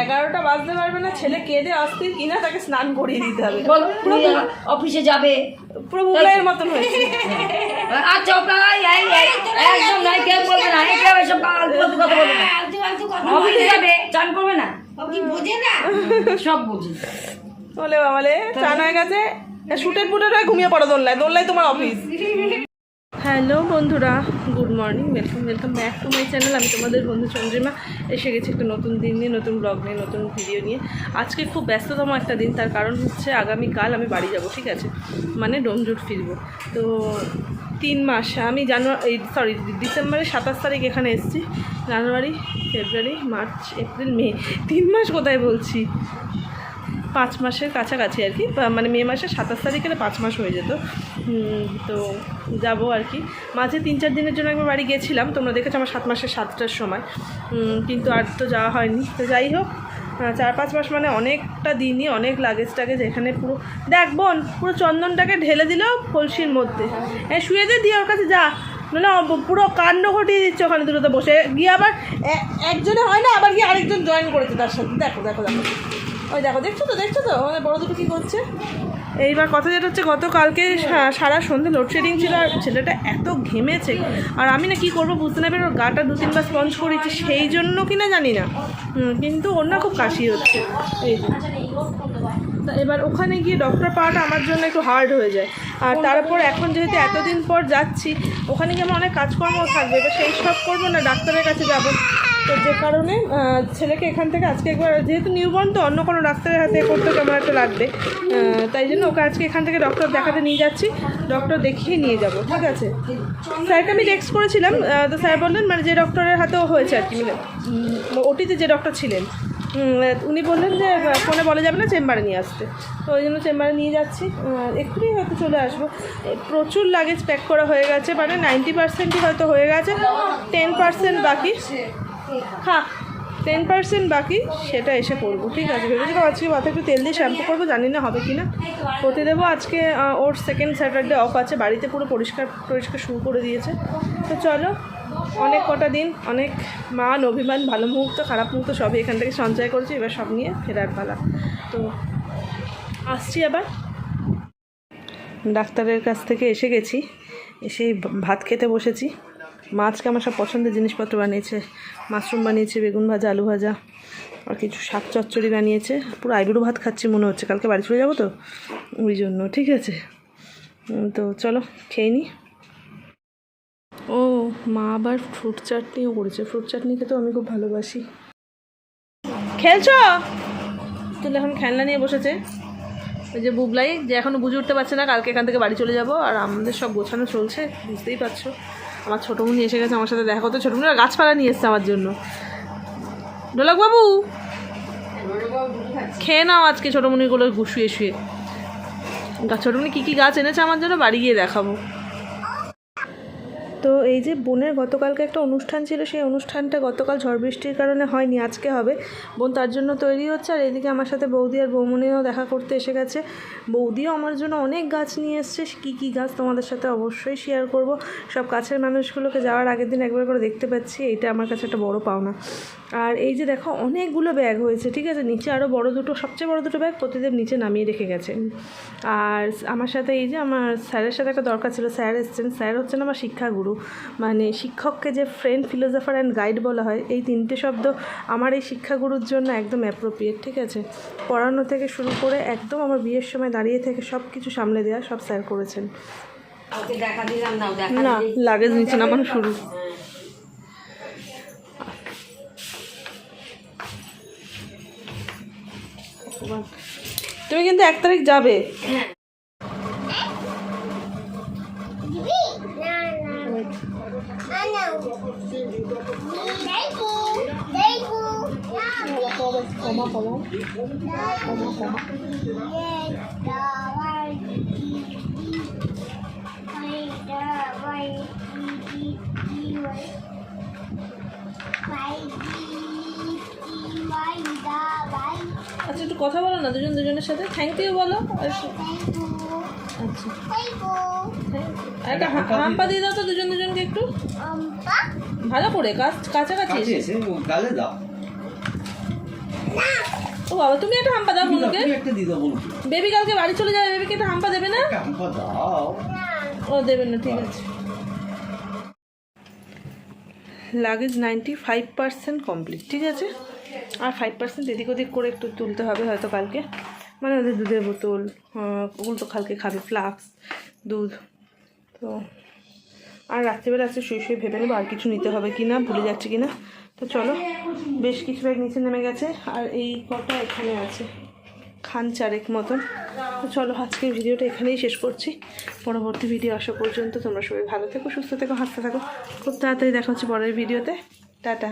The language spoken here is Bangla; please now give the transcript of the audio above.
এগারোটা বাজতে পারবে না ছেলে কেঁদে অস্থির কিনা তাকে স্নান করিয়ে দিতে হবে। বলো অফিসে যাবে। পুরো মতন হয়েছে। আচ্ছা আপনারা একদম নাই কেউ বলবে না এই কেউ এসব কথা বলবে না। অফিসে যাবে। চান করবে না? কি বোঝে না? সব বুঝি। বলে বাবালে চান হয়ে গেছে। শুটের ফুটের হয়ে ঘুমিয়ে পড়ো দোল্লায়। দোল্লায় তোমার অফিস। হ্যালো বন্ধুরা, good morning welcome welcome back to my channel আমি তোমাদের বন্ধু চন্দ্রিমা, এসে গেছি একটা নতুন দিন নিয়ে, নতুন ব্লগ নিয়ে, নতুন ভিডিও নিয়ে। আজকে খুব ব্যস্ততম একটা দিন, তার কারণ হচ্ছে আগামীকাল আমি বাড়ি যাব, ঠিক আছে? মানে ডোমজুট ফিরবো। তো তিন মাস, আমি জানুয়ারি সরি ডিসেম্বরের সাতাশ তারিখ এখানে এসেছি, জানুয়ারি, ফেব্রুয়ারি, মার্চ, এপ্রিল, মে। তিন মাস কোথায় বলছি? পাঁচ মাসের কাছাকাছি আর কি মানে মে মাসের সাতাশ তারিখে পাঁচ মাস হয়ে যেত। তো যাব আর কি। মাঝে তিন চার দিনের জন্য একবার বাড়ি গেছিলাম, তোমরা দেখেছ আমার সাত মাসের সাতটার সময়। কিন্তু আর তো যাওয়া হয়নি। তো যাই হোক চার পাঁচ মাস মানে অনেকটা দিনই, অনেক লাগেজ টাগেজ এখানে পুরো, দেখ বোন, পুরো চন্দনটাকে ঢেলে দিল কলসির মধ্যে। হ্যাঁ শুয়ে দে, দিয়ে ওর কাছে যা। না পুরো কাণ্ড ঘটিয়ে দিচ্ছে ওখানে দুটোতে বসে। গিয়ে আবার একজনে হয় না, আবার গিয়ে আরেকজন জয়েন করেছে তার সাথে। দেখো দেখো দেখো। ওই দেখো, দেখছ তো দেখছ তো? আমাদের বড় দুটো কী করছে? এইবার কথা যেটা হচ্ছে, গতকালকে সারা সন্ধে লোডশেডিং ছিল আর ছেলেটা এত ঘেমেছে। আর আমি না কী করব বুঝতে না পেরে ওর গাটা দু তিনবার স্পঞ্জ করেছি, সেই জন্য কি না জানি না। কিন্তু ওর না খুব কাশি হচ্ছে। এই এবার ওখানে গিয়ে ডক্টর পাওয়াটা আমার জন্য একটু হার্ড হয়ে যায়। আর তারপর এখন যেহেতু এতদিন পর যাচ্ছি, ওখানে গিয়ে আমার অনেক কাজকর্ম থাকবে এবার সেই সব করব না, ডাক্তারের কাছে যাব। তো যে কারণে ছেলেকে এখান থেকে আজকে একবার, যেহেতু নিউবর্ন, তো অন্য কোনো ডাক্তারের হাতে করতে কেমন একটা লাগবে। তাই জন্য ওকে আজকে এখান থেকে ডক্টর দেখাতে নিয়ে যাচ্ছি। ডক্টর দেখিয়ে নিয়ে যাব, ঠিক আছে? স্যারকে আমি টেক্সট করেছিলাম তো স্যার বললেন মানে যে ডক্টরের হাতেও হয়েছে আর কি মানে ওটিতে যে ডক্টর ছিলেন উনি বললেন যে ফোনে বলা যাবে না, চেম্বারে নিয়ে আসতে। তো ওই জন্য চেম্বারে নিয়ে যাচ্ছি এক্ষুনি হয়তো চলে আসব। প্রচুর লাগেজ প্যাক করা হয়ে গেছে মানে নাইনটি পার্সেন্টই হয়তো হয়ে গেছে টেন পার্সেন্ট বাকি। খা টেন পার্সেন্ট বাকি, সেটা এসে করব ঠিক আছে? ভেবেছিলাম আজকে মাথায় একটু তেল দিয়ে শ্যাম্পু করব, জানি না হবে কি না করতে দেবো আজকে ওর সেকেন্ড স্যাটারডে অফ আছে, বাড়িতে পুরো পরিষ্কার পরিষ্কার শুরু করে দিয়েছে। তো চলো, অনেক কটা দিন, অনেক মান, অভিমান, ভালো মুহূর্ত, খারাপ মুহূর্ত, সবই এখান থেকে সঞ্চয় করেছি, এবার সব নিয়ে ফেরার পালা। তো আসছি আবার। ডাক্তারের কাছ থেকে এসে গেছি এসে ভাত খেতে বসেছি। মাছকে আমার সব পছন্দের জিনিসপত্র বানিয়েছে। মাশরুম বানিয়েছে, বেগুন ভাজা, আলু ভাজা, আর কিছু শাক চচ্চড়ি বানিয়েছে। পুরো আইবুড়ো ভাত খাচ্ছি মনে হচ্ছে, কালকে বাড়ি চলে যাব তো? ওই জন্য, ঠিক আছে? তো চলো, খেয়ে নিই ও, মা আবার ফ্রুট চাটনিও করেছে। ফ্রুট চাটনি খেতেও আমি খুব ভালোবাসি। খেলছ? তুলে এখন খেলনা নিয়ে বসেছে। ওই যে বুবলাই, যে এখনও বুঝে উঠতে পারছে না কালকে এখান থেকে বাড়ি চলে যাব, আর আমাদের সব গোছানো চলছে, বুঝতেই পারছ। আমার ছোটো মুনি এসে গেছে আমার সাথে দেখা করতে। ছোটো মুনি গাছপালা নিয়ে এসছে আমার জন্য। ডোলাক বাবু, খেয়ে নাও আজকে ছোটো মনিগুলো শুয়ে শুয়ে। ছোটো মুনি কী কী গাছ এনেছে আমার জন্য? বাড়ি গিয়ে দেখাবো। তো এই যে বোনের গতকালকে একটা অনুষ্ঠান ছিল, সেই অনুষ্ঠানটা গতকাল ঝড় বৃষ্টির কারণে হয়নি, আজকে হবে। বোন তার জন্য তৈরি হচ্ছে, আর এদিকে আমার সাথে বৌদি আর বৌমনিও দেখা করতে এসে গেছে। বৌদিও আমার জন্য অনেক গাছ নিয়ে এসছে, কী কী গাছ তোমাদের সাথে অবশ্যই শেয়ার করব। সব কাছের মানুষগুলোকে যাওয়ার আগের দিন একবার করে দেখতে পাচ্ছি, এইটা আমার কাছে একটা বড় পাওনা। আর এই যে দেখো অনেকগুলো ব্যাগ হয়েছে ঠিক আছে? নিচে আরও বড় দুটো সবচেয়ে বড় দুটো ব্যাগ প্রতিদেব নিচে নামিয়ে রেখে গেছে। আর আমার সাথে এই যে আমার স্যারের সাথে একটা দরকার ছিল স্যার এসছেন। স্যার হচ্ছেন আমার শিক্ষাগুরু। মানে শিক্ষককে যে ফ্রেন্ড ফিলোজফার অ্যান্ড গাইড বলা হয় এই তিনটে শব্দ আমার এই শিক্ষাগুরুর জন্য একদম অ্যাপ্রোপ্রিয়েট ঠিক আছে? পড়ানো থেকে শুরু করে একদম আমার বিয়ের সময় দাঁড়িয়ে থেকে সব কিছু সামলে দেওয়া সব স্যার করেছেন। না লাগেজ নিচে নামানো শুরু। তুমি কিন্তু এক তারিখ যাবে। কমা আচ্ছা একটু কথা বলো না দুজন দুজনের সাথে। থ্যাংক ইউ বলো। আচ্ছা। একটা হাম্পা দিয়ে দাও তো দুজন দুজনকে একটু। ভালো করে কাছ কাছাকাছি এসে। গালে দাও। ও বাবা তুমি একটা হাম্পা দাও বলো বেবি কালকে বাড়ি চলে যাবে বেবিকে একটা হাম্পা দেবে না? ও দেবেন না ঠিক আছে। Luggage ninety five percent complete ঠিক আছে? আর ফাইভ পার্সেন্ট এদিক ওদিক করে একটু তুলতে হবে হয়তো কালকে। মানে ওদের দুধের বোতল ওগুলো তো কালকে খাবে ফ্লাক্স দুধ। তো আর রাত্রিবেলা আজকে শুয়ে শুয়ে ভেবে নেব আর কিছু নিতে হবে কি না ভুলে যাচ্ছে কি না তো চলো, বেশ কিছু ব্যাগ নিচে নেমে গেছে আর এই কটা এখানে আছে, খান চারেক মতন। তো চলো, আজকের ভিডিওটা এখানেই শেষ করছি। পরবর্তী ভিডিও আসা পর্যন্ত তোমরা সবাই ভালো থেকো, সুস্থ থেকো, হাসতে থাকো। খুব তাড়াতাড়ি দেখা হচ্ছে পরের ভিডিওতে। টাটা।